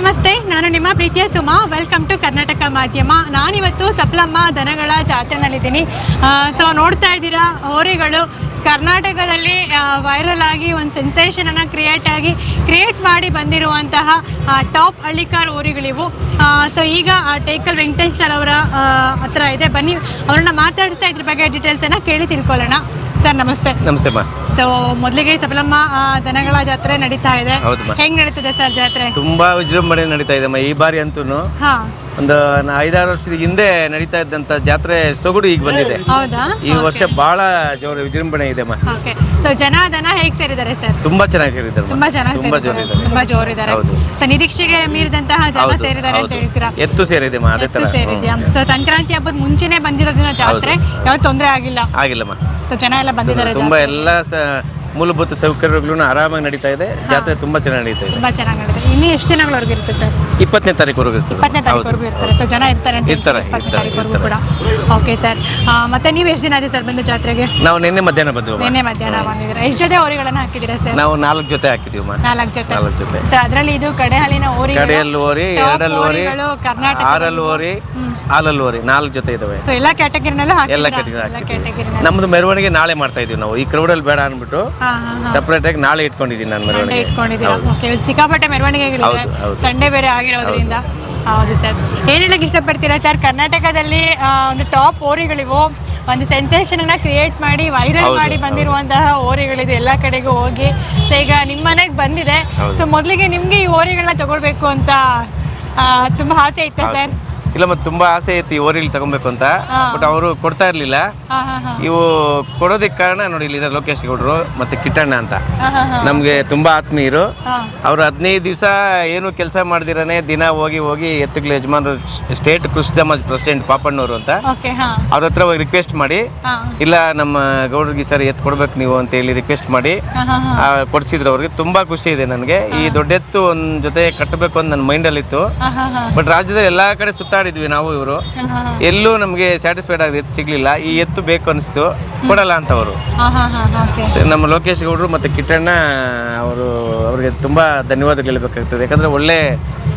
ನಮಸ್ತೆ, ನಾನು ನಿಮ್ಮ ಪ್ರೀತಿಯ ಸುಮಾ. ವೆಲ್ಕಮ್ ಟು ಕರ್ನಾಟಕ ಮಾಧ್ಯಮ. ನಾನಿವತ್ತು ಸಪ್ಲಮ್ಮ ದನಗಳ ಜಾತ್ರೆನಲ್ಲಿದ್ದೀನಿ. ಸೊ ನೋಡ್ತಾ ಇದ್ದೀರಾ, ಹೋರಿಗಳು ಕರ್ನಾಟಕದಲ್ಲಿ ವೈರಲ್ ಆಗಿ ಒಂದು ಸೆನ್ಸೇಷನನ್ನು ಕ್ರಿಯೇಟ್ ಆಗಿ ಕ್ರಿಯೇಟ್ ಮಾಡಿ ಬಂದಿರುವಂತಹ ಟಾಪ್ ಹಳ್ಳಿಕಾರ್ ಹೋರಿಗಳಿವು ಸೊ ಈಗ ಟೇಕಲ್ ವೆಂಕಟೇಶ್ ಸರ್ ಅವರ ಹತ್ರ ಇದೆ. ಬನ್ನಿ, ಅವ್ರನ್ನ ಮಾತಾಡ್ತಾ ಇದ್ರ ಬಗ್ಗೆ ಡೀಟೇಲ್ಸನ್ನು ಕೇಳಿ ತಿಳ್ಕೊಳ್ಳೋಣ. ಸರ್ ನಮಸ್ತೆ. ನಮಸ್ತೆ ಅಮ್ಮ. ಸೊ ಮೊದಲಿಗೆ ಸಬಲಮ್ಮ ಆ, ದನಗಳ ಜಾತ್ರೆ ನಡೀತಾ ಇದೆ. ಹೆಂಗ್ ನಡೀತದೆ ಸರ್ ಜಾತ್ರೆ? ತುಂಬಾ ವಿಜೃಂಭಣೆ ನಡೀತಾ ಇದೆ ಅಮ್ಮ. ಈ ಬಾರಿ ಅಂತೂ ಹಾ. ಒಂದು ನ- ಐದಾರು ವರ್ಷದ ಹಿಂದೆ ನಡೀತಾ ಇದ್ದಂತ ಜಾತ್ರೆ ಸೊಗಡು ಈಗ ಬಂದಿದೆ. ಹೌದಾ? ಈ ವರ್ಷ ಬಹಳ ಜೋರು ವಿಜೃಂಭಣೆ ಇದೆ ಅಮ್ಮ. ಓಕೆ ಸೊ ಜನ ದನ ಹೇಗ್ ಸೇರಿದ್ದಾರೆ ಸರ್? ತುಂಬಾ ಚೆನ್ನಾಗಿ ಸೇರಿದ್ದಾರೆ ಅಮ್ಮ. ತುಂಬಾ ಜನ ತುಂಬಾ ಸೇರಿದ್ದಾರೆ. ಇದ್ದಾರೆ. ತುಂಬಾ ಜೋರಿದ್ದಾರೆ ಹೌದು. ಸೊ ನಿರೀಕ್ಷೆಗೆ ಮೀರಿದಂತಹ ಜನ ಹೌದು, ಸೇರಿದ್ದಾರೆ ಅಂತ ಹೌದು. ಹೇಳ್ತೀರಾ? ಎತ್ತು ಸೇರಿದೆ ಅಮ್ಮ ಅದೇ ತರ. ಎತ್ತು ಸೇರಿದ್ಯಾ? ಸೊ ಸಂಕ್ರಾಂತಿ ಹಬ್ಬದ ಮುಂಚೆನೆ ಬಂದಿರೋದ್ರಿಂದ ಜಾತ್ರೆ ಯಾವ ತೊಂದರೆ ಆಗಿಲ್ಲ. ಆಗಿಲ್ಲಮ್ಮ ಸೊ ಜನ ಎಲ್ಲ ಬಂದಿದ್ದಾರೆ ತುಂಬಾ ಎಲ್ಲ ಮೂಲಭೂತ ಸೌಕರ್ಯಗಳು ಆರಾಮಾಗಿ ನಡೀತಾ ಇದೆ. ಜಾತ್ರೆ ತುಂಬಾ ಚೆನ್ನಾಗಿ ನಡೀತಾ ಇದೆ. ತುಂಬಾ ಚೆನ್ನಾಗಿ ನಡೀತದೆ ಇನ್ನು ಎಷ್ಟು ದಿನಗಳವರೆಗೂ ಇರುತ್ತೆ ಸರ್? ಇಪ್ಪತ್ತನೇ ತಾರೀಕು ಇರ್ತದೆ. ಇಪ್ಪತ್ತನೇ ತಾರೀಕುವರೆಗೂ ಇರ್ತಾರೆ. ಜನ ಇರ್ತಾರೆ ಅಂತ ಇರ್ತಾರೆ, ಇಪ್ಪತ್ತನೇ ಇರ್ತಾರೆ, ತಾರೀಕುವರೆಗೂ ಕೂಡ. ಓಕೆ ಸರ್ ಮತ್ತೆ ನೀವು ಎಷ್ಟು ದಿನ ಆಗಿದೆ ಸರ್ ಬಂದು ಜಾತ್ರೆಗೆ? ನಾವು ನಿನ್ನೆ ಮಧ್ಯಾಹ್ನ ಬಂದ್ವಿ. ನಿನ್ನೆ ಮಧ್ಯಾಹ್ನ ಬಂದಿದ್ದೀರಾ? ಎಷ್ಟು ಜೊತೆ ಹೋರಿಗಳನ್ನ ಹಾಕಿದ್ದೀರಾ ಸರ್? ನಾವು ನಾಲ್ಕು ಜೊತೆ ಹಾಕಿದೀವಿ ನಾಲ್ಕು ಜೊತೆ. ನಾಲ್ಕು ಜೊತೆ. ಸರ್ ಅದರಲ್ಲಿ ಇದು ಕಡೆ ಹಾಲಿನ ಓರಿ ಕಡೆಯಲ್ಲಿ ಓರಿ ಎರಡಲ್ಲಿ ಓರಿ ಕರ್ನಾಟಕ ಆರಲ್ಲಿ ಓರಿ ಹಾಲಲ್ಲಿ ಓರಿ ನಾಲ್ಕು ಜೊತೆ ಇದಾವೆ. ಸೊ ಎಲ್ಲ ಕ್ಯಾಟಗರಿನಲ್ಲೂ ಎಲ್ಲ ಹಾಕಿದ್ದೀರಾ? ಎಲ್ಲ ಹಾಕಿದ್ದೀವಿ. ಕ್ಯಾಟಗರಿನಲ್ಲಿ ನಮ್ದು ಮೆರವಣಿಗೆ ನಾಳೆ ಮಾಡ್ತಾ ಇದೀವಿ ನಾವು. ಈ ಕ್ರೌಡಲ್ಲಿ ಬೇಡ ಅಂದ್ಬಿಟ್ಟು ಹಾ ಸಪ್ರೇಟ್ ಆಗಿ ನಾಳೆ ಇಟ್ಕೊಂಡಿದ್ದೀನಿ ನಾನು ಮೆರವಣಿಗೆ. ಇಟ್ಕೊಂಡಿದ್ದೀರಾ? ಓಕೆ ಸಿಕ್ಕಾಪಟ್ಟೆ ಮೆರವಣಿಗೆಗಳಿವೆ. ಹೌದು, ಹೌದು. ಸಂಡೆ ಬೇರೆ ಆಗಿರೋದ್ರಿಂದ. ಹೌದು. ಸರ್. ಏನೇನಕ್ಕೆ ಇಷ್ಟಪಡ್ತೀರಾ ಸರ್? ಕರ್ನಾಟಕದಲ್ಲಿ ಆ, ಒಂದು ಟಾಪ್ ಓರಿಗಳಿವು ಒಂದು ಸೆನ್ಸೇಷನ್ ಅನ್ನ ಕ್ರಿಯೇಟ್ ಮಾಡಿ ವೈರಲ್ ಹೌದು, ಮಾಡಿ ಬಂದಿರುವಂತಹ ಓರಿಗಳಿದೆ ಎಲ್ಲ ಕಡೆಗೂ ಹೋಗಿ. ಸೊ ಈಗ ನಿಮ್ಮ ಮನೆಗೆ ಬಂದಿದೆ. ಹೌದು. ಸೊ ಮೊದಲಿಗೆ ನಿಮ್ಗೆ ಈ ಓರಿಗಳನ್ನ ತಗೊಳ್ಬೇಕು ಅಂತ ಆ, ತುಂಬಾ ಆಸೆ ಇತ್ತು ಸರ್? ಇಲ್ಲ ಮತ್ತೆ ತುಂಬಾ ಆಸೆ ಐತಿ ಓರಿಲಿ ತಗೊಬೇಕು ಅಂತ. ಬಟ್ ಅವರು ಕೊಡ್ತಾ ಇರ್ಲಿಲ್ಲ. ಇವು ಕೊಡೋದಕ್ಕೆ ಕಾರಣ ನೋಡಿ ಇಲ್ಲಿ ಲೋಕೇಶ್ ಗೌಡ್ರು ಮತ್ತೆ ಕಿಟ್ಟಣ್ಣ ಅಂತ. ನಮ್ಗೆ ತುಂಬಾ ಆತ್ಮೀಯರು. ಅವ್ರು ಹದಿನೈದು ದಿವಸ ಏನು ಕೆಲಸ ಮಾಡ್ದಿರನೆ ದಿನ ಹೋಗಿ ಹೋಗಿ ಎತ್ತುಗಳ ಯಜಮಾನರು ಸ್ಟೇಟ್ ಕೃಷಿ ಸಮಾಜ ಪ್ರೆಸಿಡೆಂಟ್ ಪಾಪಣ್ಣವರು ಅಂತ. ಅವ್ರ ಹತ್ರ ಹೋಗಿ ರಿಕ್ವೆಸ್ಟ್ ಮಾಡಿ ಇಲ್ಲ ನಮ್ಮ ಗೌಡ್ರಿಗೆ ಸರ್ ಎತ್ತು ಕೊಡ್ಬೇಕು ನೀವು ಅಂತ ಹೇಳಿ ರಿಕ್ವೆಸ್ಟ್ ಮಾಡಿ ಕೊಡ್ಸಿದ್ರು ಅವ್ರಿಗೆ. ತುಂಬಾ ಖುಷಿ ಇದೆ ನನಗೆ. ಈ ದೊಡ್ಡ ಎತ್ತು ಒಂದ್ ಜೊತೆ ಕಟ್ಟಬೇಕು ಅಂತ ನನ್ನ ಮೈಂಡ್ ಅಲ್ಲಿ ಇತ್ತು ಬಟ್ ರಾಜ್ಯದ ಎಲ್ಲಾ ಕಡೆ ಸುತ್ತಾಡಿದ್ವಿ ನಾವು ಇವರು. ಎಲ್ಲೂ ನಮಗೆ ಸ್ಯಾಟಿಸ್ಫೈಡ್ ಆಗಿ ಎತ್ತು ಸಿಗ್ಲಿಲ್ಲ. ಈ ಎತ್ತು ಬೇಕು ಅನಿಸ್ತು. ಕೊಡಲ್ಲ ಅಂತ ಸ- ನಮ್ಮ ಲೋಕೇಶ್ ಗೌಡ್ರು ಮತ್ತೆ ಕಿಟ್ಟಣ್ಣ ಅವರು ಅವರಿಗೆ ತುಂಬಾ ಧನ್ಯವಾದಗಳು ಹೇಳಬೇಕಾಗ್ತದೆ. ಯಾಕಂದ್ರೆ ಒಳ್ಳೆ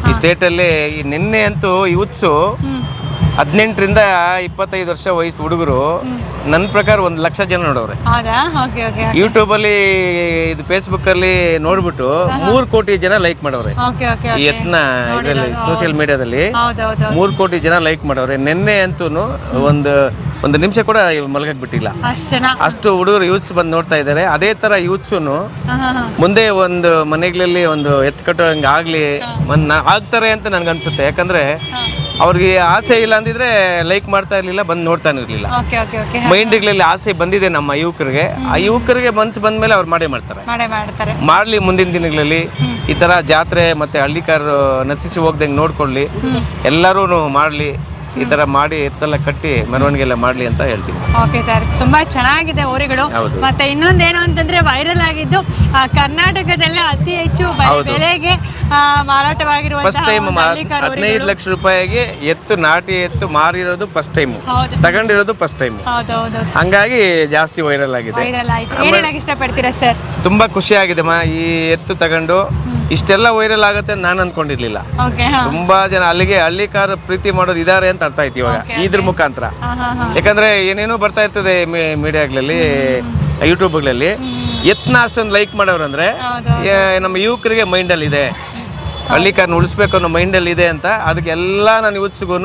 ಈ ಸ್ಟೇಟಲ್ಲಿ ಈ ನಿನ್ನೆ ಅಂತೂ ಯೂತ್ಸು ಹದಿನೆಂಟರಿಂದ ಇಪ್ಪತ್ತೈದು ವರ್ಷ ವಯಸ್ಸು ಹುಡುಗರು. ನನ್ನ ಪ್ರಕಾರ ಒಂದು ಲಕ್ಷ ಜನ ಓಕೆ ಓಕೆ ಯೂಟ್ಯೂಬಲ್ಲಿ ಇದು ಫೇಸ್ಬುಕ್ ಅಲ್ಲಿ ನೋಡ್ಬಿಟ್ಟು ಮೂರು ಕೋಟಿ ಜನ ಲೈಕ್ ಮಾಡವ್ರೆ. ಯತ್ನ ಇದರಲ್ಲಿ ಸೋಷಿಯಲ್ ಮೀಡಿಯಾದಲ್ಲಿ ಮೂರು ಕೋಟಿ ಜನ ಲೈಕ್ ಮಾಡವ್ರೆ. ನಿನ್ನೆ ಅಂತೂ ಒಂದು ಒಂದು ನಿಮಿಷ ಕೂಡ ಮಲಗಕ್ ಬಿಟ್ಟಿಲ್ಲ ಅಷ್ಟು ಹುಡುಗರು ಯೂತ್ಸ್ ಬಂದು ನೋಡ್ತಾ ಇದ್ದಾರೆ ಅದೇ ತರ ಯೂತ್ಸು ಮುಂದೆ ಒಂದು ಮನೆಗಳಲ್ಲಿ ಒಂದು ಎತ್ತು ಹಂಗ ಆಗ್ಲಿ ಆಗ್ತಾರೆ ಅಂತ ನನ್ಗನ್ಸುತ್ತೆ. ಯಾಕಂದ್ರೆ ಅವ್ರಿಗೆ ಆಸೆ ಇಲ್ಲ ಅಂದಿದ್ರೆ ಲೈಕ್ ಮಾಡ್ತಾ ಇರ್ಲಿಲ್ಲ ಬಂದು ನೋಡ್ತಾನೆ ಇರ್ಲಿಲ್ಲ. ಓಕೆ ಓಕೆ ಓಕೆ ಮೈಂಡ್ಗಳಲ್ಲಿ ಆಸೆ ಬಂದಿದೆ ನಮ್ಮ ಯುವಕರಿಗೆ. ಆ ಯುವಕರಿಗೆ ಮನ್ಸು ಬಂದ್ಮೇಲೆ ಅವ್ರು ಮಾಡೇ ಮಾಡ್ತಾರೆ. ಮಾಡೇ ಮಾಡ್ತಾರೆ. ಮಾಡ್ಲಿ ಮುಂದಿನ ದಿನಗಳಲ್ಲಿ. ಈ ತರ ಜಾತ್ರೆ ಮತ್ತೆ ಹಳ್ಳಿಕಾರರು ನಶಿಸಿ ಹೋಗ್ದಂಗೆ ನೋಡ್ಕೊಳ್ಳಿ. ಎಲ್ಲರೂ ಮಾಡ್ಲಿ. ಈ ತರ ಮಾಡಿ ಎತ್ತೆಲ್ಲ ಕಟ್ಟಿ ಮೆರವಣಿಗೆ ಎಲ್ಲ ಮಾಡ್ಲಿ ಅಂತ ಹೇಳ್ತೀನಿ. ಓಕೆ ಸರ್ ತುಂಬಾ ಚೆನ್ನಾಗಿದೆ ಊರಿಗಳು. ಹೌದು. ಮತ್ತೆ ಇನ್ನೊಂದೇನು ಅಂತಂದ್ರೆ ವೈರಲ್ ಆಗಿದ್ದು ಆ, ಕರ್ನಾಟಕದಲ್ಲೇ ಅತಿ ಹೆಚ್ಚು ಬೆ- ಬೆಲೆಗೆ ಆ, ಫಸ್ಟ್ ಮಾರಾಟವಾಗಿರುವಂತಹ ಟೈಮ್ ಒಂದು ಹಳ್ಳಿಕಾರ್ ಹದಿನೈದು ಲಕ್ಷ ರೂಪಾಯಿಗೆ ಎತ್ತು ನಾಟಿ ಎತ್ತು ಮಾರಿರೋದು ಫಸ್ಟ್ ಟೈಮ್ ಹೌದು. ತಗೊಂಡಿರೋದು ಫಸ್ಟ್ ಟೈಮ್ ಹೌದು ಹೌದು ಹಂಗಾಗಿ ಜಾಸ್ತಿ ವೈರಲ್ ಆಗಿದೆ. ವೈರಲ್ ಆಯ್ತು. ಏನ್ ಹೇಳಕ್ ಇಷ್ಟಪಡ್ತೀರಾ ಸರ್ ತುಂಬಾ ಖುಷಿ ಆಗಿದೆ ಮಾ ಈ ಎತ್ತು ತಗೊಂಡು ಇಷ್ಟೆಲ್ಲ ವೈರಲ್ ಆಗುತ್ತೆ ಅಂತ ನಾನು ಅನ್ಕೊಂಡಿರ್ಲಿಲ್ಲ. ಓಕೆ ಹಾ. ತುಂಬಾ ಜನ ಅಲ್ಲಿಗೆ ಹಳ್ಳಿಕಾರ ಪ್ರೀತಿ ಮಾಡೋದು ಇದಾರೆ ಅಂತ ಅರ್ಥ ಆಯ್ತು ಇವಾಗ. ಇದ್ರ ಮುಖಾಂತರ. ಯಾಕಂದ್ರೆ ಏನೇನೋ ಬರ್ತಾ ಇರ್ತದೆ ಮೀಡಿಯಾಗಳಲ್ಲಿ ಯೂಟ್ಯೂಬ್ಗಳಲ್ಲಿ ಎತ್ನ ಅಷ್ಟೊಂದು ಲೈಕ್ ಮಾಡೋರಂದ್ರೆ ಅಂದ್ರೆ ಏ- ನಮ್ಮ ಯುವಕರಿಗೆ ಮೈಂಡಲ್ಲಿ ಇದೆ. ಹಳ್ಳಿಕಾರನ ಉಳಿಸ್ಬೇಕು ಅನ್ನೋ ಮೈಂಡಲ್ಲಿ ಇದೆ ಅಂತ. ಅದಕ್ಕೆಲ್ಲ ನಾನು ಯೂತ್ಸ್ಗೂ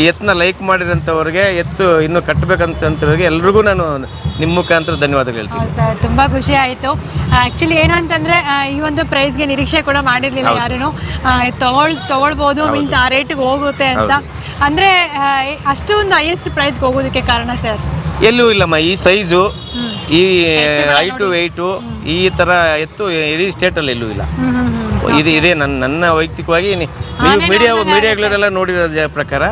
ಈ ಎತ್ತನ್ನ ಲೈಕ್ ಮಾಡಿರೋಂಥವ್ರಿಗೆ ಎತ್ತು ಇನ್ನು ಕಟ್ಟಬೇಕಂತವ್ರಿಗೆ ಎಲ್ರಿಗೂ ನಾನು ನಿಮ್ಮ ಮುಖಾಂತರ ಧನ್ಯವಾದಗಳು ಹೇಳ್ತೀನಿ. ಸರ್ ತುಂಬಾ ಖುಷಿ ಆಯ್ತು. ಆಕ್ಚುಲಿ ಏನಂತಂದ್ರೆ ಈ ಒಂದು ಪ್ರೈಸ್ಗೆ ನಿರೀಕ್ಷೆ ಕೂಡ ಮಾಡಿರ್ಲಿಲ್ಲ ಯಾರು ತಗೊಳ್ ತಗೊಳ್ಬೋದು ಮೀನ್ಸ್ ಆ ರೇಟಿಗೆ ಹೋಗುತ್ತೆ ಅಂತ. ಅಂದ್ರೆ ಅಷ್ಟೊಂದು ಅಷ್ಟು ಒಂದು ಹೈಯೆಸ್ಟ್ ಪ್ರೈಸ್ಗೆ ಹೋಗೋದಕ್ಕೆ ಕಾರಣ ಸರ್? ಎಲ್ಲೂ ಇಲ್ಲಮ್ಮ ಈ ಸೈಜು ಈ ಹೈಟು ವೆಯ್ಟು ಈ ತರ ಎತ್ತು ಇಡೀ ಸ್ಟೇಟಲ್ಲಿ ಎಲ್ಲೂ ಇಲ್ಲ. ಇದು ಇದೆ ನನ್ನ ನನ್ನ ವೈಯಕ್ತಿಕವಾಗಿ ನೀ- ನೀವು ಮೀಡಿಯಾ ಮೀಡಿಯಾಗಳೆಲ್ಲ ನೋಡಿರೋ ಪ್ರಕಾರ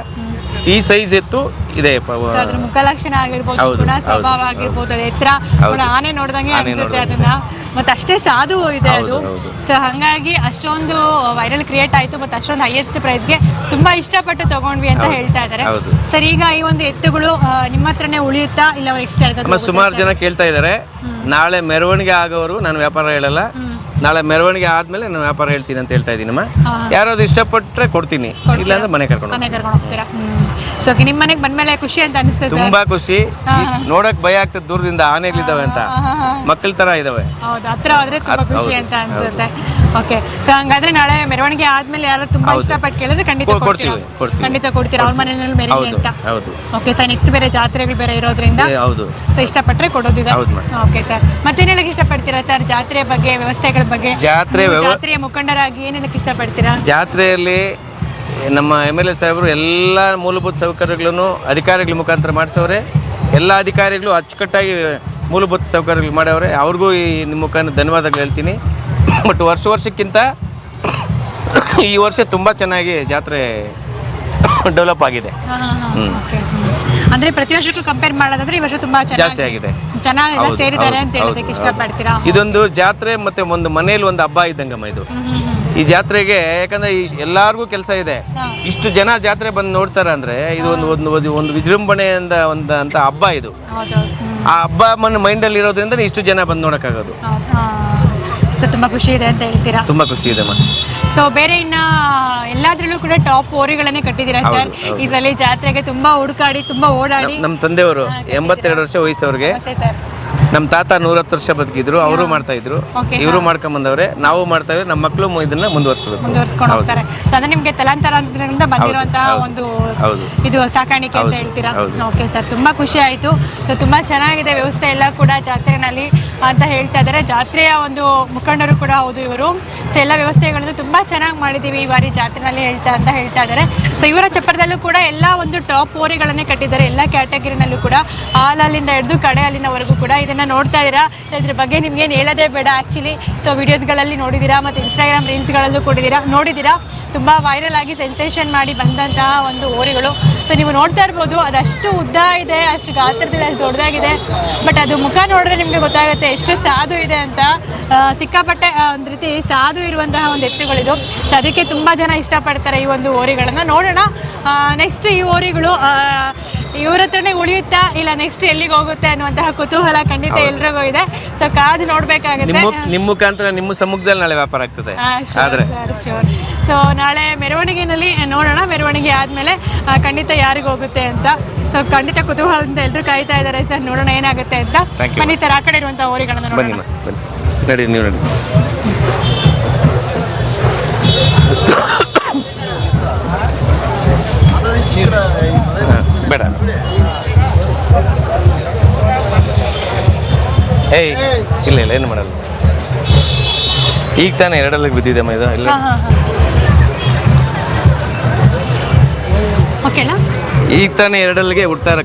ಈ ಸೈಜ್ ಎತ್ತು ಇದೆ ಪ- So, ಅದ್ರ ಮುಖಲಕ್ಷಣ ಆಗಿರ್ಬೋದು ಹೌದು, ಗುಣ ಹೌದು, ಸ್ವಭಾವ ಆಗಿರ್ಬೋದು ಅದ್ರ ಎತ್ತರ. ಹೌದು. ಆನೆ ನೋಡ್ದಂಗೆ ಆನೆ ಅನ್ಸುತ್ತೆ ನೋಡ್ದಂಗೆ. ಅದನ್ನ. ಮತ್ತೆ ಅಷ್ಟೇ ಸಾಧು ಇದೆ ಅದು. ಹೌದು. ಸೊ ಹಂಗಾಗಿ ಅಷ್ಟೊಂದು ವೈರಲ್ ಕ್ರಿಯೇಟ್ ಆಯ್ತು ಮತ್ತೆ ಅಷ್ಟೊಂದು ಹೈಯೆಸ್ಟ್ ಪ್ರೈಸ್ಗೆ ತುಂಬಾ ಇಷ್ಟಪಟ್ಟು ತಗೊಂಡ್ವಿ ಅಂತ ಹೌದು, ಹೇಳ್ತಾ ಇದ್ದಾರೆ ಸರಿ ಸರ್ ಈಗ ಈ ಒಂದು ಎತ್ತುಗಳು ಆ, ನಿಮ್ಮ ಹತ್ರನೇ ಉಳಿಯುತ್ತಾ ಇಲ್ಲ ಎಕ್ಸ್ಟ್ರಾ ಸುಮಾರು ಜನ ಕೇಳ್ತಾ ಇದ್ದಾರೆ ನಾಳೆ ಮೆರವಣಿಗೆ ಆಗೋರು ನಾನು ವ್ಯಾಪಾರ ಹೇಳಲ್ಲ. ನಾಳೆ ಮೆರವಣಿಗೆ ಆದ್ಮೇಲೆ ನಾನು ವ್ಯಾಪಾರ ಹೇಳ್ತೀನಿ ಅಂತ ಹೇಳ್ತಾ ಇದ್ದೀನಿ ಯಾರು ಯಾರಾದ್ರು ಇಷ್ಟಪಟ್ಟರೆ ಕೊಡ್ತೀನಿ. ಇಲ್ಲಾಂದ್ರೆ ಮನೆ ಕರ್ಕೊಂಡು ಮನೆ ಕರ್ಕೊಂಡು ಹೋಗ್ತೀರಾ? ಸೊ ನಿಮ್ಮ ಮನೆಗೆ ಬಂದ್ಮೇಲೆ ಖುಷಿ ಅಂತ ಅನಿಸ್ತದೆ ತುಂಬಾ ಖುಷಿ. ನೋಡಕ್ ಭಯ ಆಗ್ತದೆ ದೂರದಿಂದ ಇದ್ದಾವೆ ಅಂತ. ಮಕ್ಕಳ ತರ ಇದಾವೆ. ಹೌದು ಹತ್ರ ಹೋದ್ರೆ ತುಂಬಾ ಖುಷಿ ಅಂತ ಅನ್ಸುತ್ತೆ. ಓಕೆ ಸೊ ಹಂಗಾದ್ರೆ ನಾಳೆ ಮೆರವಣಿಗೆ ಆದ್ಮೇಲೆ ಯಾರು ತುಂಬಾ. ಇಷ್ಟಪಟ್ಟು ಕೇಳಿದ್ರೆ ಖಂಡಿತ ಕೊಡ್ತೀವಿ. ಖಂಡಿತ ಕೊಡ್ತೀರಾ? ಅವ್ರ ಮನೆಯಲ್ಲಿ ಮೆರವಣಿಗೆ ಅಂತ? ಹೌದು. ಓಕೆ ಸರ್ ನೆಕ್ಸ್ಟ್ ಬೇರೆ ಜಾತ್ರೆಗಳು ಬೇರೆ ಇರೋದ್ರಿಂದ ಹೌದು. ಸೊ ಇಷ್ಟಪಟ್ಟರೆ ಕೊಡೋದಿದೆ. ಓಕೆ ಸರ್ ಮತ್ತೇನ್ ಹೇಳಕ್ ಇಷ್ಟಪಡ್ತೀರಾ ಸರ್ ಜಾತ್ರೆ ಬಗ್ಗೆ ವ್ಯವಸ್ಥೆಗಳ ಬಗ್ಗೆ ಜಾತ್ರೆ ನೀವು ವ್ಯವ- ಜಾತ್ರೆಯ ಮುಖಂಡರಾಗಿ ಏನ್ ಹೇಳಕ್ ಇಷ್ಟಪಡ್ತೀರಾ? ಜಾತ್ರೆಯಲ್ಲಿ ನಮ್ಮ ಎಂ ಎಲ್ ಎ ಸಾಹೇಬರು ಎಲ್ಲ ಮೂಲಭೂತ ಸೌಕರ್ಯಗಳನ್ನು ಅಧಿಕಾರಿಗಳ ಮುಖಾಂತರ ಮಾಡಿಸವ್ರೆ. ಎಲ್ಲ ಅಧಿಕಾರಿಗಳು ಅಚ್ಚುಕಟ್ಟಾಗಿ ಮೂಲಭೂತ ಸೌಕರ್ಯಗಳು ಮಾಡವ್ರೆ ಅವ್ರಿಗೂ ಈ ನಿಮ್ಮ ಮುಖಾಂತರ ಧನ್ಯವಾದಗಳು ಹೇಳ್ತೀನಿ. ಬಟ್ ವರ್ಷ ವರ್ಷಕ್ಕಿಂತ ಈ ವರ್ಷ ತುಂಬ ಚೆನ್ನಾಗಿ ಜಾತ್ರೆ ಡೆವಲಪ್ ಆಗಿದೆ. ಹ್ಮ್. ಅಂದ್ರೆ ಪ್ರತಿ ವರ್ಷಕ್ಕೂ ಕಂಪೇರ್ ಮಾಡೋದಾದ್ರೆ ಈ ವರ್ಷ ತುಂಬಾ ಜಾಸ್ತಿ ಚೆನ್ನಾಗಿ ಆಗಿದೆ. ಹೌದು, ಸೇರಿದ್ದಾರೆ ಅಂತ ಹೇಳೋದಕ್ಕೆ ಇಷ್ಟಪಡ್ತೀರಾ ಇದೊಂದು ಜಾತ್ರೆ ಮತ್ತೆ ಒಂದು ಮನೇಲಿ ಒಂದು ಹಬ್ಬ ಇದ್ದಂಗಮ್ಮ ಇದು. ಈ ಜಾತ್ರೆಗೆ ಯಾಕಂದ್ರೆ ಈ ಎಲ್ಲಾರ್ಗೂ ಕೆಲಸ ಇದೆ ಇಷ್ಟು ಜನ ಜಾತ್ರೆ ಬಂದು ನೋಡ್ತಾರೆ ಅಂದ್ರೆ ಇದು ಒಂದು ಒಂದು ಒಂದು- ವಿಜೃಂಭಣೆಯಿಂದ ಒಂದು ಅಂತ ಹಬ್ಬ ಇದು. ಆ ಹಬ್ಬ ಮೈಂಡ್ ಅಲ್ಲಿ ಇರೋದ್ರಿಂದ ಇಷ್ಟು ಜನ ಬಂದು ನೋಡೋಕ್ಕಾಗೋದು. ಹಾ. ಸೊ ತುಂಬಾ ಖುಷಿ ಇದೆ ಅಂತ ಹೇಳ್ತೀರಾ? ತುಂಬಾ ಖುಷಿ ಇದೆ ಅಮ್ಮ ಸೊ ಬೇರೆ ಇನ್ನ ಎಲ್ಲಾದ್ರಲ್ಲೂ ಕೂಡ ಟಾಪ್ ಓರಿಗಳನ್ನೇ ಕಟ್ಟಿದ್ದೀರಾ ಸರ್ ಹೌದು. ಈ ಸಲ ಜಾತ್ರೆಗೆ ತುಂಬಾ ಹುಡುಕಾಡಿ ತುಂಬಾ ಓಡಾಡಿ. ನಮ್ಮ ತಂದೆಯವರು ಎಂಬತ್ತೆರಡು ವರ್ಷ ವಯಸ್ಸವ್ರಿಗೆ. ನಮಸ್ತೆ ಸರ್ ನಮ್ಮ ತಾತ ನೂರತ್ತು ವರ್ಷ ಬದುಕಿದ್ರು ಅವರು ಮಾಡ್ತಾ ಇದ್ರು. Okay, ಇವರು ಮಾಡ್ಕೊಂಡ್ ಬಂದವ್ರೆ ನಾವು ಮಾಡ್ತಾ ಇದ್ರೆ ನಮ್ಮ ಮಕ್ಕಳು ಇದನ್ನ ಮುಂದುವರ್ಸಬೇಕು. ಮುಂದುವರ್ಸ್ಕೊಂಡು ಹೋಗ್ತಾರೆ. ಸೊ ಅಂದ್ರೆ ನಿಮ್ಗೆ ತಲಾಂತರಾಂತರದಿಂದ ಬಂದಿರುವಂತಹ ಹೌದು. ಒಂದು ಹೌದು. ಇದು ಸಾಕಾಣಿಕೆ ಅಂತ ಹೌದು, ಹೇಳ್ತೀರಾ? ಹೌದು. ಓಕೆ ಸರ್ ತುಂಬಾ ಖುಷಿ ಆಯ್ತು. ಸೊ ತುಂಬಾ ಚೆನ್ನಾಗಿದೆ ವ್ಯವಸ್ಥೆ ಎಲ್ಲ ಕೂಡ ಜಾತ್ರೆನಲ್ಲಿ. ಅಂತ ಹೇಳ್ತಾ ಇದ್ದಾರೆ. ಜಾತ್ರೆಯ ಒಂದು ಮುಖಂಡರು ಕೂಡ ಹೌದು ಇವರು. ಸೊ ಎಲ್ಲ ವ್ಯವಸ್ಥೆಗಳನ್ನು ತುಂಬ ಚೆನ್ನಾಗಿ ಮಾಡಿದ್ದೀವಿ ಈ ಬಾರಿ ಜಾತ್ರೆನಲ್ಲಿ ಹೇಳ್ತಾ ಅಂತ ಹೇಳ್ತಾ ಇದ್ದಾರೆ. ಸೊ ಇವರ ಚಪ್ಪರದಲ್ಲೂ ಕೂಡ ಎಲ್ಲ ಒಂದು ಟಾಪ್ ಓರಿಗಳನ್ನೇ ಕಟ್ಟಿದ್ದಾರೆ. ಎಲ್ಲ ಕ್ಯಾಟಗರಿನಲ್ಲೂ ಕೂಡ ಹಾಲಲ್ಲಿಂದ ಹಿಡಿದು ಕಡೆ ಅಲ್ಲಿನವರೆಗೂ ಕೂಡ ಇದನ್ನು ನೋಡ್ತಾ ಇದ್ದೀರಾ? ಸೊ ಇದ್ರ ಬಗ್ಗೆ ನಿಮ್ಗೇನು ಹೇಳೋದೇ ಬೇಡ ಆ್ಯಕ್ಚುಲಿ ಸೊ ವಿಡಿಯೋಸ್ಗಳಲ್ಲಿ ನೋಡಿದ್ದೀರಾ ಮತ್ತು ಇನ್ಸ್ಟಾಗ್ರಾಮ್ ರೀಲ್ಸ್ಗಳಲ್ಲೂ ಕೊಡಿದ್ದೀರಾ ನೋಡಿದ್ದೀರಾ? ತುಂಬ ವೈರಲ್ ಆಗಿ ಸೆನ್ಸೇಷನ್ ಮಾಡಿ ಬಂದಂತಹ ಒಂದು ಓರಿಗಳು. ಸೊ ನೀವು ನೋಡ್ತಾ ಇರ್ಬೋದು. ಅದಷ್ಟು ಉದ್ದ ಇದೆ, ಅಷ್ಟು ಗಾತ್ರದಲ್ಲಿ ಅಷ್ಟು ದೊಡ್ಡದಾಗಿದೆ. ಬಟ್ ಅದು ಮುಖ ನೋಡಿದ್ರೆ ನಿಮಗೆ ಗೊತ್ತಾಗುತ್ತೆ ಎಷ್ಟು ಸಾಧು ಇದೆ ಅಂತ ಸಿಕ್ಕಾಪಟ್ಟೆ ಒಂದು ರೀತಿ ಸಾಧು ಇರುವಂತಹ ಒಂದು ಎತ್ತುಗಳಿದು. ಸೊ ಅದಕ್ಕೆ ತುಂಬ ಜನ ಇಷ್ಟಪಡ್ತಾರೆ ಈ ಒಂದು ಓರಿಗಳನ್ನು. ನೋಡೋಣ ನೆಕ್ಸ್ಟ್ ಈ ಓರಿಗಳು ಇವ್ರ ಹತ್ರನೇ ಉಳಿಯುತ್ತಾ ಇಲ್ಲ ನೆಕ್ಸ್ಟ್ ಎಲ್ಲಿಗೆ ಹೋಗುತ್ತೆ ಅನ್ನುವಂತಹ ಕುತೂಹಲ ಖಂಡಿತ ಎಲ್ರಿಗೂ ಇದೆ. ಸೊ ಕಾದು ನೋಡ್ಬೇಕಾಗುತ್ತೆ. ನಿಮ್ಮ ನಿಮ್ಮ ಮುಖಾಂತರ ನಿಮ್ಮ ಸಮ್ಮುಖದಲ್ಲಿ ನಾಳೆ ವ್ಯಾಪಾರ ಆಗ್ತದೆ. ಸೊ ನಾಳೆ ಮೆರವಣಿಗೆನಲ್ಲಿ ನೋಡೋಣ. ಮೆರವಣಿಗೆ ಆದಮೇಲೆ ಖಂಡಿತ ಯಾರಿಗೆ ಹೋಗುತ್ತೆ ಅಂತ. ಸೊ ಖಂಡಿತ ಕುತೂಹಲದಿಂದ ಎಲ್ಲರೂ ಕಾಯ್ತಾ ಇದ್ದಾರೆ ಸರ್. ನೋಡೋಣ ಏನಾಗುತ್ತೆ ಅಂತ. Thank you. ಬನ್ನಿ ಸರ್ ಆ ಕಡೆ ಇರುವಂಥ ಓರಿಗಳನ್ನು ಬನ್ನಿ ನೋಡೋಣ ಮಾ ಬನ್ನಿ. ನಡಿ ನೀವು ನಡಿ. ಹಾ, ಬೇಡ. ಏಯ್ ಇಲ್ಲ ಇಲ್ಲ ಏನು ಮಾಡಲ್ಲ. ಈಗ ತಾನೇ ಎರಡಲ್ಲಿಗೆ ಬಿದ್ದಿದೆ ಇದು ಇಲ್ಲ? ಓಕೆನಾ? ಈಗ ತಾನೇ ಎರಡಲ್ಲಿಗೆ ಹುಡ್ತಾ ಇರೋ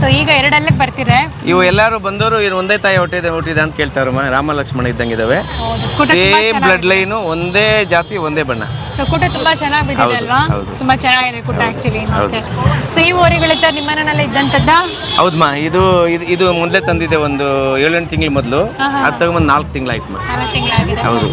ಸೊ ಈಗ ಎರಡಲ್ಲಕ್ಕೆ ಬರ್ತಿದೆ ಇವು ಎಲ್ಲರೂ ಬಂದವರು ಇವ್ರು ಒಂದೇ ತಾಯಿ ಹುಟ್ಟಿದೆ ಹುಟ್ಟಿದೆ ಅಂತ ಕೇಳ್ತಾರಮ್ಮ ರಾಮ ಲಕ್ಷ್ಮಣ ಇದ್ದಂಗಿದಾವೆ ಹೌದು ಕುಟ ತುಂಬಾ ಸೇಮ್ ಬ್ಲಡ್ ಲೈನು ಒಂದೇ ಜಾತಿ ಒಂದೇ ಬಣ್ಣ. ಸೊ ಕುಟ ತುಂಬಾ ಚೆನ್ನಾಗಿ ಬಿದ್ದಿದೆ ಹೌದು, ಅಲ್ವಾ? ಹೌದು. ತುಂಬಾ ಚೆನ್ನಾಗಿದೆ ಕುಟ ಆಕ್ಚುಲಿ. ಓಕೆ ಸೊ ಈ ಓರಿಗಳು ಸರ್ ನಿಮ್ಮ ಮನೆಯಲ್ಲಿ ಇದ್ದಂಥದ್ದ? ಹೌದಮ್ಮ ಇದು ಇದು ಇದು ಮೊದಲೇ ತಂದಿದ್ದೆ ಒಂದು ಏಳೆಂಟು ತಿಂಗಳು ಮೊದಲು. ಅದು ತಗೊಂಬಂದು ನಾಲ್ಕು ತಿಂಗಳಾಯ್ತು ಮಾ. ನಾಲ್ಕು ತಿಂಗಳಾಗಿದೆ. ಹೌದು.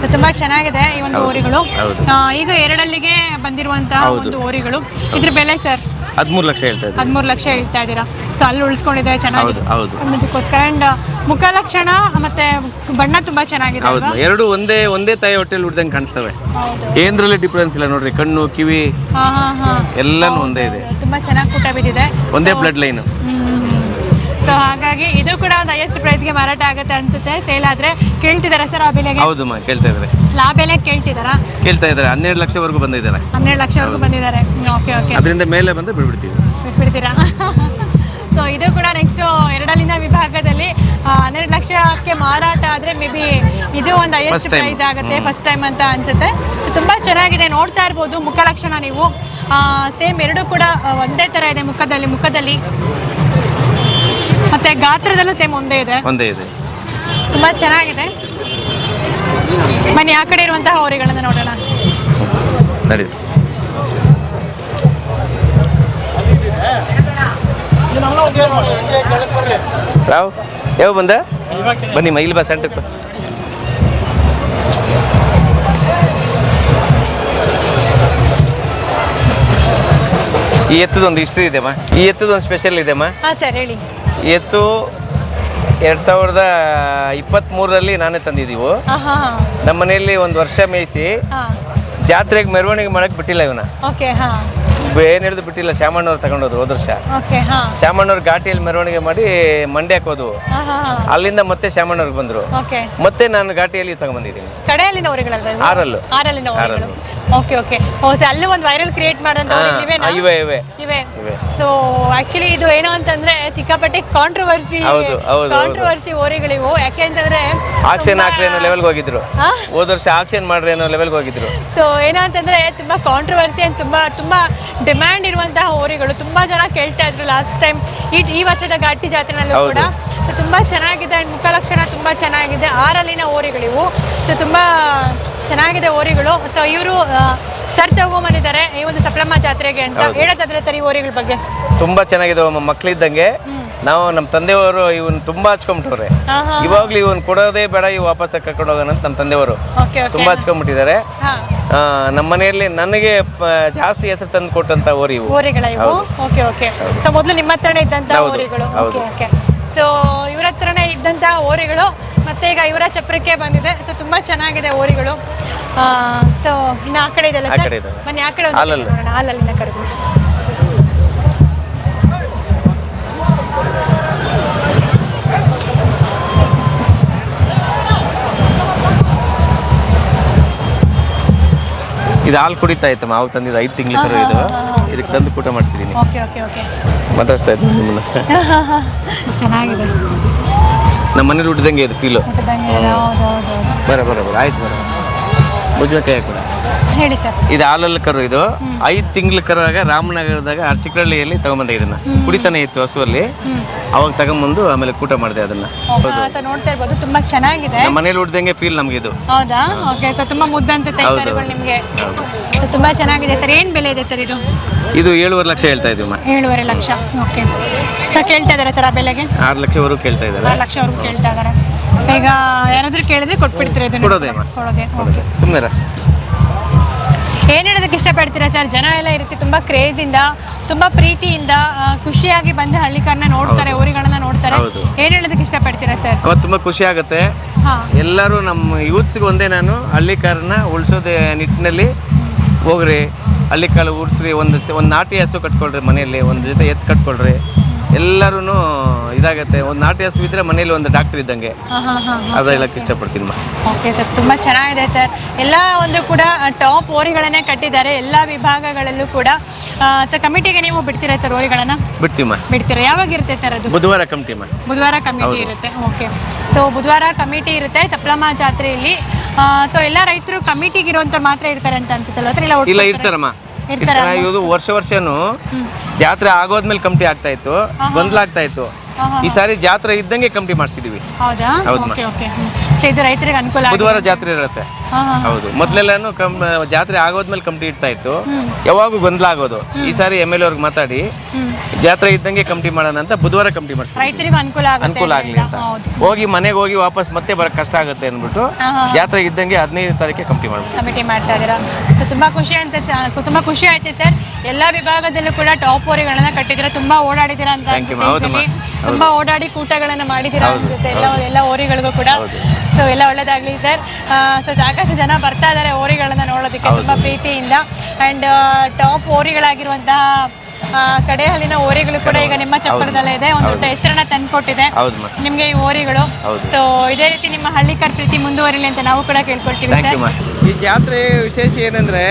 ಸೊ ತುಂಬಾ ಚೆನ್ನಾಗಿದೆ ಈ ಒಂದು ಓರಿಗಳು ಹೌದು. ಆ, ಈಗ ಎರಡಲ್ಲಿಗೆ ಬಂದಿರುವಂತಹ ಹೌದು. ಒಂದು ಓರಿಗಳು ಇದ್ರ ಬೆಲೆ ಸರ್? ಹದಿಮೂರು ಲಕ್ಷ ಹೇಳ್ತಾ ಇದ್ದೀರಾ? ಹದಿಮೂರು ಲಕ್ಷ ಹೇಳ್ತಾ ಇದ್ದೀರಾ? ಸೊ ಅಲ್ಲಿ ಉಳಿಸ್ಕೊಂಡಿದೆ ಚೆನ್ನಾಗಿದೆ. ಹೌದು, ಹೌದು. ಅದಕ್ಕೋಸ್ಕರ ಅಂಡ್ ಮುಖ ಲಕ್ಷಣ ಮತ್ತೆ ಬಣ್ಣ ತುಂಬಾ ಚೆನ್ನಾಗಿದೆ ಹೌದು ಅಲ್ವಾ? ಎರಡು ಒಂದೇ ಒಂದೇ ತಾಯಿ ಹೊಟ್ಟೆಲಿ ಹುಡ್ದಂಗೆ ಕಾಣಿಸ್ತವೆ. ಹೌದು. ಏನ್ರಲ್ಲಿ ಡಿಫ್ರೆನ್ಸ್ ಇಲ್ಲ ನೋಡ್ರಿ ಕಣ್ಣು ಕಿವಿ ಹಾ ಹಾ ಹಾ. ಎಲ್ಲಾನು ಒಂದೇ ಇದೆ. ತುಂಬಾ ಚೆನ್ನಾಗಿ ಕೂಟ ಬಿದ್ದಿದೆ. ಒಂದೇ ಬ್ಲಡ್ ಲೈನು ಸೊ ಹಾಗಾಗಿ ಇದು ಕೂಡ ಒಂದು ಹೈಯೆಸ್ಟ್ ಪ್ರೈಸ್ಗೆ ಮಾರಾಟ ಆಗುತ್ತೆ ಅನ್ಸುತ್ತೆ. ಸೇಲ್ ಆದ್ರೆ ಕೇಳ್ತಿದಾರ ಸರ್ ಆ ಬೆಲೆಗೆ? ಹೌದಮ್ಮ ಕೇಳ್ತಾ ಇದ್ದಾರೆ ಆ ಬೆಲೆ ಕೇಳ್ತಿದಾರಾ? ಕೇಳ್ತಾ ಇದ್ದಾರೆ ಹನ್ನೆರಡು ಲಕ್ಷವರೆಗೂ ಬಂದಿದ್ದಾರೆ. ಹನ್ನೆರಡು ಲಕ್ಷವರೆಗೂ ಬಂದಿದ್ದಾರೆ. ಓಕೆ ಓಕೆ ಅದರಿಂದ ಮೇಲೆ ಬಂದು ಬಿಡ್ಬಿಡ್ತೀವಿ ಬಿಟ್ಬಿಡ್ತೀರಾ? ಸೊ ಇದು ಕೂಡ ನೆಕ್ಸ್ಟ್ ಎರಡಲಿನ ವಿಭಾಗದಲ್ಲಿ ಹನ್ನೆರಡು ಲಕ್ಷಕ್ಕೆ ಮಾರಾಟ ಆದರೆ ಮೇ ಬಿ ಇದು ಒಂದು ಹೈಯೆಸ್ಟ್ ಪ್ರೈಸ್ ಆಗುತ್ತೆ ಫಸ್ಟ್ ಟೈಮ್ ಅಂತ ಅನ್ಸುತ್ತೆ. ತುಂಬಾ ಚೆನ್ನಾಗಿದೆ. ನೋಡ್ತಾ ಇರ್ಬೋದು ಮುಖ ಲಕ್ಷಣ ನೀವು ಸೇಮ್ ಎರಡು ಕೂಡ ಒಂದೇ ಥರ ಇದೆ ಮುಖದಲ್ಲಿ ಮುಖದಲ್ಲಿ. ಮತ್ತೆ ಗಾತ್ರದಲ್ಲೂ ಸೇಮ್ ಒಂದೇ ಇದೆ? ಒಂದೇ ಇದೆ. ತುಂಬಾ ಚೆನ್ನಾಗಿದೆ. ಬನ್ನಿ ಆ ಕಡೆ ಇರುವಂತಹ ಅವರಿಗಳನ್ನು ನೋಡೋಣ. ನಡಿ ರಾವ್ ಯಾವ ಬಂದ? ಬನ್ನಿ ಮೈಲ್ ಬಾ ಸೆಂಟರ್ ಈ ಎತ್ತದೊಂದು ಹಿಸ್ಟ್ರಿ ಇದೆಮ್ಮ ಈ ಎತ್ತದೊಂದು ಸ್ಪೆಷಲ್ ಇದೆಮ್ಮ ಹಾಂ ಸರ್ ಹೇಳಿ. ಎತ್ತು ಎರಡು ಸಾವಿರದ ಇಪ್ಪತ್ತ್ಮೂರರಲ್ಲಿ ನಾನೇ ತಂದಿದ್ದೀವು. ನಮ್ಮ ಮನೆಯಲ್ಲಿ ಒಂದು ವರ್ಷ ಮೇಯಿಸಿ ಜಾತ್ರೆಗೆ ಮೆರವಣಿಗೆ ಮಾಡಕ್ಕೆ ಬಿಟ್ಟಿಲ್ಲ ಇವನ ಏನು ಹಿಡಿದು ಬಿಟ್ಟಿಲ್ಲ ಶ್ಯಾಮಣ್ಣವ್ರು ತಗೊಂಡೋದ್ರು ಹೋದ ವರ್ಷ. ಶ್ಯಾಮಣ್ಣವ್ರು ಘಾಟಿಯಲ್ಲಿ ಮೆರವಣಿಗೆ ಮಾಡಿ ಮಂಡ್ಯಕ್ಕೆ ಹೋದ್ವು. ಅಲ್ಲಿಂದ ಮತ್ತೆ ಶ್ಯಾಮಣ್ಣವ್ರಿಗೆ ಬಂದರು. ಮತ್ತೆ ನಾನು ಘಾಟಿಯಲ್ಲಿ ತಗೊಂಡ್ಬಂದಿದ್ದೀನಿ? ಆರಲ್ಲು. ಓಕೆ ಓಕೆ ಓ ಸೊ ಅಲ್ಲೂ ಒಂದು ವೈರಲ್ ಕ್ರಿಯೇಟ್ ಮಾಡಿದಂತ ಹಾ, ಇವೆ ಇವೆ. ಇವೆ. ಸೊ ಆಕ್ಚುಲಿ ಇದು ಏನು ಅಂತಂದ್ರೆ ಸಿಕ್ಕಾಪಟ್ಟೆ ಕಾಂಟ್ರವರ್ಸಿ. ಕಾಂಟ್ರವರ್ಸಿ ಓರೆಗಳಿವು. ಯಾಕೆ ಅಂತಂದ್ರೆ ಆಕ್ಷನ್ ಹಾಕ್ರಿ ಅನ್ನೋ ಲೆವೆಲ್ಗೆ ಹೋಗಿದ್ರು? ಹೋದ ವರ್ಷ ಆಕ್ಷನ್ ಮಾಡ್ರಿ ಅನ್ನೋ ಲೆವೆಲ್ಗೆ ಹೋಗಿದ್ರು. ಸೊ ಅಂತಂದ್ರೆ ತುಂಬಾ ಕಾಂಟ್ರವರ್ಸಿ ಅಂತ ತುಂಬಾ ತುಂಬಾ ಡಿಮ್ಯಾಂಡ್ ಇರುವಂತಹ ಓರೆಗಳು. ತುಂಬಾ ಜನ ಕೇಳ್ತಾ ಇದ್ರು ಲಾಸ್ಟ್ ಟೈಮ್ ಈ ಈ ವರ್ಷದ ಘಾಟಿ ಜಾತ್ರೆನಲ್ಲೂ ಕೂಡ. ಸೊ ತುಂಬಾ ಚೆನ್ನಾಗಿದೆ ಮುಖ ಮುಖಲಕ್ಷಣ ತುಂಬಾ ಚೆನ್ನಾಗಿದೆ. ಆರಲ್ಲಿನ ಓರಿಗಳಿವು. ಸೊ ತುಂಬಾ ಚೆನ್ನಾಗಿದೆ ಓರಿಗಳು. ಸೊ ಇವರು ಸರ್ ತಗೊಂಬಂದಿದ್ದಾರೆ ಈ ಒಂದು ಸಪ್ಲಮ್ಮ ಜಾತ್ರೆಗೆ ಅಂತ ಹೇಳೋದಾದ್ರೆ ಸರ್ ಈ ಓರಿಗಳ ಬಗ್ಗೆ. ತುಂಬಾ ಚೆನ್ನಾಗಿದೆ ಒಮ್ಮ ಮಕ್ಳಿದ್ದಂಗೆ. ನಾವು ನಮ್ಮ ತಂದೆಯವರು ಇವನ್ ತುಂಬಾ ಹಚ್ಕೊಂಬಿಟ್ಟವ್ರೆ. ಇವಾಗ್ಲೂ ಇವನ್ ಕೊಡೋದೇ ಬೇಡ ಇವ್ ವಾಪಸ್ ಕರ್ಕೊಂಡು ಹೋಗೋಣ ಅಂತ ನಮ್ಮ ತಂದೆಯವರು. Okay okay. ತುಂಬಾ ಹಚ್ಕೊಂಡ್ಬಿಟ್ಟಿದ್ದಾರೆ ಹಾ. ಆ, ನಮ್ಮ ಮನೆಯಲ್ಲಿ ನನಗೆ ಪ- ಜಾಸ್ತಿ ಹೆಸರು ತಂದು ಕೊಟ್ಟಂತ ಓರಿ ಇವು. ಓರಿಗಳ ಇವು? Okay okay. ಸೊ ಮೊದಲು ನಿಮ್ಮ ಹತ್ರನೇ ಇದ್ದಂತ ಹೌದು, ಓರಿಗಳು. ಹೌದು. Okay okay. ಸೊ ಇವ್ರ ಹತ್ರನೇ ಇದ್ದಂತಹ ಓರಿಗಳು ಮತ್ತೆ ಈಗ ಇವರ ಚಪ್ರಕ್ಕೆ ಬಂದಿದೆ. ಸೊ ತುಂಬಾ ಚೆನ್ನಾಗಿದೆ ಓರಿಗಳು. ಸೊ ಇನ್ನು ಆ ಕಡೆ ಇದೆಲ್ಲ ಆ ಸರ್? ಕಡೆ ಇದೆ. ಬನ್ನಿ ಆ ಕಡೆ ಒಂದು ಹಾಲಲ್ಲಿ. ನೋಡೋಣ. ಹಾಲಲ್ಲಿನ ಇದು ಹಾಲು ಕುಡಿತಾ ಇತ್ತು ಮಾವು ತಂದಿದ್ದು ಐದು ತಿಂಗಳ ಕರು ಇದು. ಇದಕ್ಕೆ ತಂದು ಕೂಟ ಮಾಡಿಸಿದ್ದೀನಿ ಓಕೆ ಓಕೆ ಓಕೆ ಮಾತಾಡ್ಸ್ತಾ ಇದ್ದೀನಿ ನಿಮ್ಮನ್ನ. ಚೆನ್ನಾಗಿದೆ. ನಮ್ಮ ಮನೇಲಿ ಹುಟ್ಟಿದಂಗೆ ಇದು. ಫೀಲು ಊಟದಂಗೆ ಹೌದು ಹೌದು. ಬರ ಬರ ಬರ. ಆಯ್ತು ಬರ. ಕೈ ಕೂಡ. ಹೇಳಿ ಸರ್. ಇದು ಹಾಲಲ್ಲಿ ಕರು ಇದು ಐದು ತಿಂಗಳ ಕರುವಾಗ ರಾಮನಗರದಾಗ ಅರ್ಚಿಕಳ್ಳಿಯಲ್ಲಿ ತಗೊಂಬಂದೆ ಇದನ್ನ. ಕುಡಿತಾನೆ ಇತ್ತು ಹಸುವಲ್ಲಿ. ಅವಾಗ ತಗೊಂಬಂದು ಆಮೇಲೆ ಕೂಟ ಮಾಡಿದೆ ಅದನ್ನ. ಸರ್ ನೋಡ್ತಾ ಇರ್ಬೋದು ತುಂಬಾ ಚೆನ್ನಾಗಿದೆ. ಮನೇಲಿ ಉಡ್ದಂಗೆ ಫೀಲ್ ನಮ್ಗೆ ಇದು ಹೌದಾ. ಓಕೆ ತುಂಬಾ ಮುದ್ದ ಅನ್ಸುತ್ತೆ ಈ ಕರುಗಳು ನಿಮಗೆ. ತುಂಬಾ ಚೆನ್ನಾಗಿದೆ ಸರ್. ಏನ್ ಬೆಲೆ ಇದೆ ಸರ್ ಇದು? ಇದು ಏಳುವರೆ ಲಕ್ಷ ಹೇಳ್ತಾ ಇದೀವಿ ಏಳುವರೆ ಲಕ್ಷ. ಓಕೆ ಸರ್ ಕೇಳ್ತಾ ಇದ್ದಾರೆ ಸರ್ ಆ ಬೆಲೆಗೆ? ಆರು ಲಕ್ಷವರೆಗೂ ಕೇಳ್ತಾ ಇದ್ದಾರೆ. ಆರು ಲಕ್ಷವರೆಗೂ ಕೇಳ್ತಾ ಇದಾರೆ ಸೊ ಈಗ ಯಾರಾದ್ರೂ ಕೇಳಿದ್ರೆ ಕೊಟ್ಬಿಡ್ತೀರಾ ಇದನ್ನ? ಕೊಡೋದೇ ಅಮ್ಮ. ಕೊಡೋದೇ ಓಕೆ. ಸುಮ್ಮನೆ ಏನ್ ಹೇಳೋದಕ್ಕೆ ಇಷ್ಟಪಡ್ತೀರಾ ಸರ್? ಜನ ಎಲ್ಲ ಇರುತ್ತೆ ತುಂಬಾ ಕ್ರೇಜಿಂದ ತುಂಬಾ ಪ್ರೀತಿಯಿಂದ ಆ, ಖುಷಿಯಾಗಿ ಬಂದು ಹಳ್ಳಿಕಾರನ್ನ ನೋಡ್ತಾರೆ ಊರಿಗಳನ್ನ ನೋಡ್ತಾರೆ. ಹೌದು. ಏನ್ ಹೇಳೋದಕ್ಕೆ ಇಷ್ಟಪಡ್ತೀರಾ ಸರ್? ಅವತ್ತು ತುಂಬ ಖುಷಿ ಆಗುತ್ತೆ. ಹಾ. ಎಲ್ಲರೂ ನಮ್ಮ ಯೂತ್ಸ್ಗೆ ಒಂದೇ ನಾನು ಹಳ್ಳಿಕಾರನ್ನ ಉಳಿಸೋದೇ ನಿಟ್ಟಿನಲ್ಲಿ ಹೋಗ್ರಿ. ಹಳ್ಳಿಕಾಲ ಉಳಿಸ್ರಿ ಒಂದು ಒಂದು ನಾಟಿ ಹಸು ಕಟ್ಕೊಳ್ರಿ ಮನೆಯಲ್ಲಿ ಒಂದು ಜೊತೆ ಎತ್ತು ಕಟ್ಕೊಳ್ರಿ. ಎಲ್ಲರೂ ಇದಾಗತ್ತೆ. ಒಂದು ನಾಟಿ ಹಸು ಇದ್ರೆ ಮನೇಲಿ ಒಂದು ಡಾಕ್ಟರ್ ಇದ್ದಂಗೆ. ಹಾ ಹಾ ಹಾ ಅದು ಹೇಳಕ್ಕೆ ಇಷ್ಟಪಡ್ತೀನಿ ಮಾ. ಓಕೆ ಸರ್ ತುಂಬಾ ಚೆನ್ನಾಗಿದೆ ಸರ್ ಎಲ್ಲ ಒಂದು ಕೂಡ ಟಾಪ್ ಓರಿಗಳನ್ನೇ ಕಟ್ಟಿದ್ದಾರೆ. ಎಲ್ಲ ವಿಭಾಗಗಳಲ್ಲೂ ಕೂಡ ಸರ್ ಕಮಿಟಿಗೆ ನೀವು ಬಿಡ್ತೀರಾ ಸರ್ ಓರಿಗಳನ್ನ ಬಿಡ್ತೀಮ್ಮ ಬಿಡ್ತೀರಾ? ಯಾವಾಗ ಇರುತ್ತೆ ಸರ್ ಅದು? ಬುಧವಾರ ಕಮಿಟಿ ಬುಧವಾರ ಕಮಿಟಿ ಇರುತ್ತೆ. ಓಕೆ ಸೊ ಬುಧವಾರ ಕಮಿಟಿ ಇರುತ್ತೆ ಸಪ್ಲಮ್ಮ ಜಾತ್ರೆಯಲ್ಲಿ. ಸೊ ಎಲ್ಲ ರೈತರು ಕಮಿಟಿಗೆ ಇರುವಂತ ಮಾತ್ರ ಇರ್ತಾರೆ ಅಂತ ಅನ್ಸುತ್ತಲ್ಲ ಸರ್ ಇಲ್ಲ ಇಲ್ಲ ಇರ್ತಾರೆ? ಇರ್ತಾರಮ್ಮ ಇದು ವರ್ಷ ವರ್ಷನೂ ಜಾತ್ರೆ ಆಗೋದ್ಮೇಲೆ ಕಮಿಟಿ ಆಗ್ತಾ ಇತ್ತು ಗೊಂದಲ ಆಗ್ತಾ ಇತ್ತು. ಈ ಸಾರಿ ಜಾತ್ರೆ ಇದ್ದಂಗೆ ಕಮಿಟಿ ಮಾಡಿಸಿದೀವಿ. ಹೌದಾ? ಹೌದು ಓಕೆ ಓಕೆ. ಸೊ ಇದು ರೈತರಿಗೆ ಅನುಕೂಲ ಆಗಿದೆ. ಬುಧವಾರ ಜಾತ್ರೆ ಇರುತ್ತೆ. ಹೌದು. ಮೊದ್ಲೆಲ್ಲಾನು ಕಮ್ ಜಾತ್ರೆ ಆಗೋದ್ಮೇಲೆ ಕಮಿಟಿ ಇಡ್ತಾ ಇತ್ತು ಯಾವಾಗೂ ಗೊಂದಲ ಆಗೋದು ಈ ಸಾರಿ ಎಂ ಎಲ್ ಅವ್ರಿಗೆ ಮಾತಾಡಿ. ಜಾತ್ರೆ ಇದ್ದಂಗೆ ಕಮಿಟಿ ಮಾಡೋಣ ಅಂತ ಬುಧವಾರ ಕಮಿಟಿ ಮಾಡಿಸ್ತಾರೆ ರೈತರಿಗೂ ಅನುಕೂಲ ಅನುಕೂಲ ಆಗಲಿ ಅಂತ. ಹೋಗಿ ಮನೆಗೆ ಹೋಗಿ ವಾಪಸ್ ಮತ್ತೆ ಬರಕ್ ಕಷ್ಟ ಆಗುತ್ತೆ ಅಂದ್ಬಿಟ್ಟು. ಜಾತ್ರೆ ಇದ್ದಂಗೆ ಹದಿನೈದು ತಾರೀಕೆ ಕಮಿಟಿ ಮಾಡ್ಬಿಟ್ಟು ಕಮಿಟಿ ಮಾಡ್ತಾ ಇದ್ದೀರಾ? ಸೊ ತುಂಬಾ ಖುಷಿ ಅಂತ ತುಂಬಾ ಖುಷಿ ಆಯ್ತು ಸರ್. ಎಲ್ಲ ವಿಭಾಗದಲ್ಲೂ ಕೂಡ ಟಾಪ್ ಓರಿಗಳನ್ನ ಕಟ್ಟಿದ್ದೀರಾ. ತುಂಬಾ ಓಡಾಡಿದ್ದೀರಾ ಅಂತ. ತುಂಬಾ ಓಡಾಡಿ ಕೂಟಗಳನ್ನ ಮಾಡಿದ್ದೀರಾ ಅನ್ಸುತ್ತೆ. ಎಲ್ಲ ಎಲ್ಲ ಓರಿಗಳಿಗೂ ಕೂಡ. ಸೊ ಎಲ್ಲ ಒಳ್ಳೇದಾಗ್ಲಿ ಸರ್. ಸೊ ಸಾಕಷ್ಟು ಜನ ಬರ್ತಾ ಇದ್ದಾರೆ ಓರಿಗಳನ್ನ ನೋಡೋದಕ್ಕೆ ತುಂಬಾ ಪ್ರೀತಿಯಿಂದ. ಅಂಡ್ ಟಾಪ್ ಓರಿಗಳಾಗಿರುವಂತಹ ಕಡೆಹಲ್ಲಿನ ಕಡೆ ಹಲ್ಲಿನ ಓರಿಗಳು ಕೂಡ ಈಗ ನಿಮ್ಮ ಚಪ್ಪರದಲ್ಲೇ ಇದೆ. ಒಂದು ದೊಡ್ಡ ಹೆಸರನ್ನ ತಂದ್ಕೊಟ್ಟಿದೆ. ನಿಮ್ಗೆ ಈ ಓರಿಗಳು ಹೌದು. ಸೊ ಇದೇ ರೀತಿ ನಿಮ್ಮ ಹಳ್ಳಿಕರ್ ಪ್ರೀತಿ ಮುಂದುವರಿಲಿ ಅಂತ ನಾವು ಕೂಡ ಕೇಳ್ಕೊಳ್ತೀವಿ ಸರ್. ಈ ಜಾತ್ರೆ ವಿಶೇಷ ಏನಂದ್ರೆ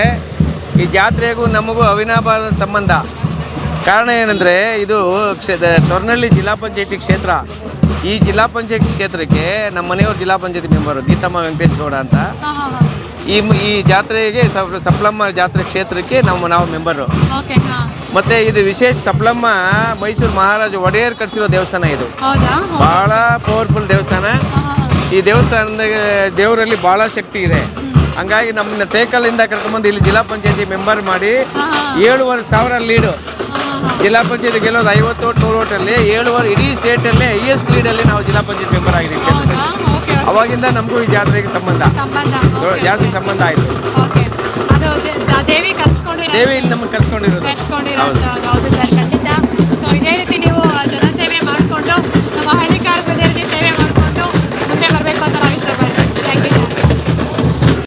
ಈ ಜಾತ್ರೆಗೂ ನಮಗೂ ಅವಿನಾಭಾವ ಸಂಬಂಧ. ಕಾರಣ ಏನಂದ್ರೆ ಇದು ಕ್ಷೇತ್ರ ತೊರ್ನಳ್ಳಿ ಜಿಲ್ಲಾ ಪಂಚಾಯತಿ ಕ್ಷೇತ್ರ. ಈ ಜಿಲ್ಲಾ ಪಂಚಾಯತ್ ಕ್ಷೇತ್ರಕ್ಕೆ ನಮ್ಮ ಮನೆಯವರು ಜಿಲ್ಲಾ ಪಂಚಾಯತಿ ಮೆಂಬರು ಗೀತಮ್ಮ ವೆಂಕಟೇಶ್ ಗೌಡ ಅಂತ. ಈ ಈ ಜಾತ್ರೆಗೆ ಸಪ್- ಸಪ್ಲಮ್ಮ ಜಾತ್ರೆ ಕ್ಷೇತ್ರಕ್ಕೆ ನಮ್ಮ ನಾವು ಮೆಂಬರು ಓಕೆ ಹಾ. ಮತ್ತು ಇದು ವಿಶೇಷ ಸಪ್ಲಮ್ಮ ಮೈಸೂರು ಮಹಾರಾಜ ಒಡೆಯರ್ ಕಟ್ಸಿರೋ ದೇವಸ್ಥಾನ ಇದು. ಹೌದಾ? ಭಾಳ ಪವರ್ಫುಲ್ ದೇವಸ್ಥಾನ. ಹಾ, ಹಾ, ಹಾ. ಈ ದೇವಸ್ಥಾನದ ದೇವರಲ್ಲಿ ಬಹಳ ಶಕ್ತಿ ಇದೆ. ಹಂಗಾಗಿ ನಮ್ಮನ್ನ ಟೇಕಲ್ ಇಂದ ಕರ್ಕೊಂಡ್ಬಂದು ಇಲ್ಲಿ ಜಿಲ್ಲಾ ಪಂಚಾಯತಿ ಮೆಂಬರ್ ಮಾಡಿ ಹಾ, ಹಾ, ಏಳುವರೆ ಸಾವಿರ ಲೀಡು. ಜಿಲ್ಲಾ ಪಂಚಾಯತ್ ಗೆಲ್ಲೋದು ಐವತ್ತು ಓಟ್ ನೂರು ಓಟಲ್ಲಿ ಏಳು ವರ್ಷ ಇಡೀ ಸ್ಟೇಟಲ್ಲೇ ಹೈಯೆಸ್ಟ್ ಅಲ್ಲಿ ನಾವು ಜಿಲ್ಲಾ ಪಂಚಾಯತ್ ಮೆಂಬರ್ ಆಗಿದ್ದೀವಿ. ಅವಾಗಿಂದ ನಮಗೂ ಈ ಜಾತ್ರೆಗೆ ಸಂಬಂಧ. ಜಾಸ್ತಿ ಸಂಬಂಧ ಆಯಿತು. ದೇವಿ ಇಲ್ಲಿ ನಮಗೆ ಕರ್ಸ್ಕೊಂಡಿರೋದು. ಇದೇ ರೀತಿ ನೀವು ಜನಸೇವೆ ಮಾಡಿಕೊಂಡು ನಮ್ಮ ಹಳ್ಳಿ ಕಾರ್ಮಿಕರಿಗೆ ಸೇವೆ ಮಾಡಿಕೊಂಡು ಮುಂದೆ ಬರಬೇಕು ಅಂತ ನಾವು ಇಷ್ಟಪಡ್ತೀವಿ.